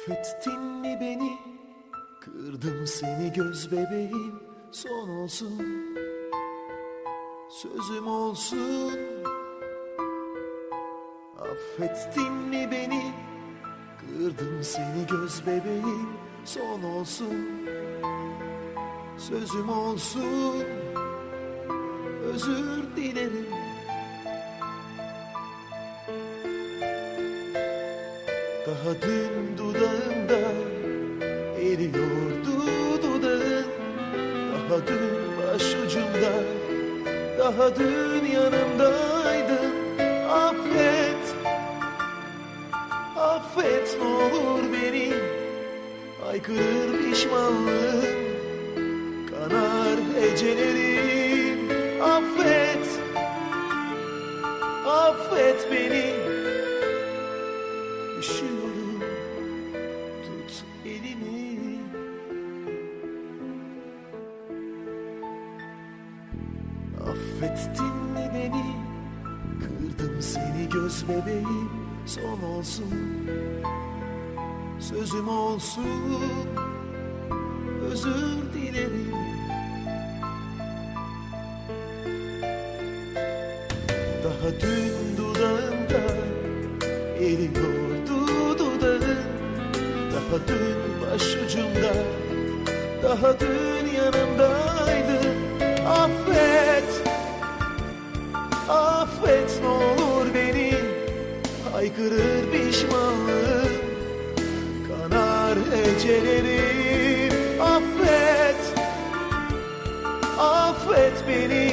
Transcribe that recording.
Affettin mi beni? Kırdım seni göz bebeğim. Son olsun. Sözüm olsun. Affettin mi beni? Kırdım seni göz bebeğim. Son olsun. Sözüm olsun. Özür dilerim Daha dün dudağında eriyordu dudağın. Daha dün başucumda Daha dün yanımdaydın Affet Affet ne olur beni. Aykırır pişmanlığım Kanar hecelerim Tut elimi Affettin mi beni. Kırdım seni göz bebeğim. Son olsun. Sözüm olsun. Özür dilerim. Daha dün dudağında Eriyordu dudağın Daha dün başucumda Daha dün yanımdaydın Affet Affet ne olur beni. Haykırır pişmanlığım Kanar ecelerim Affet Affet beni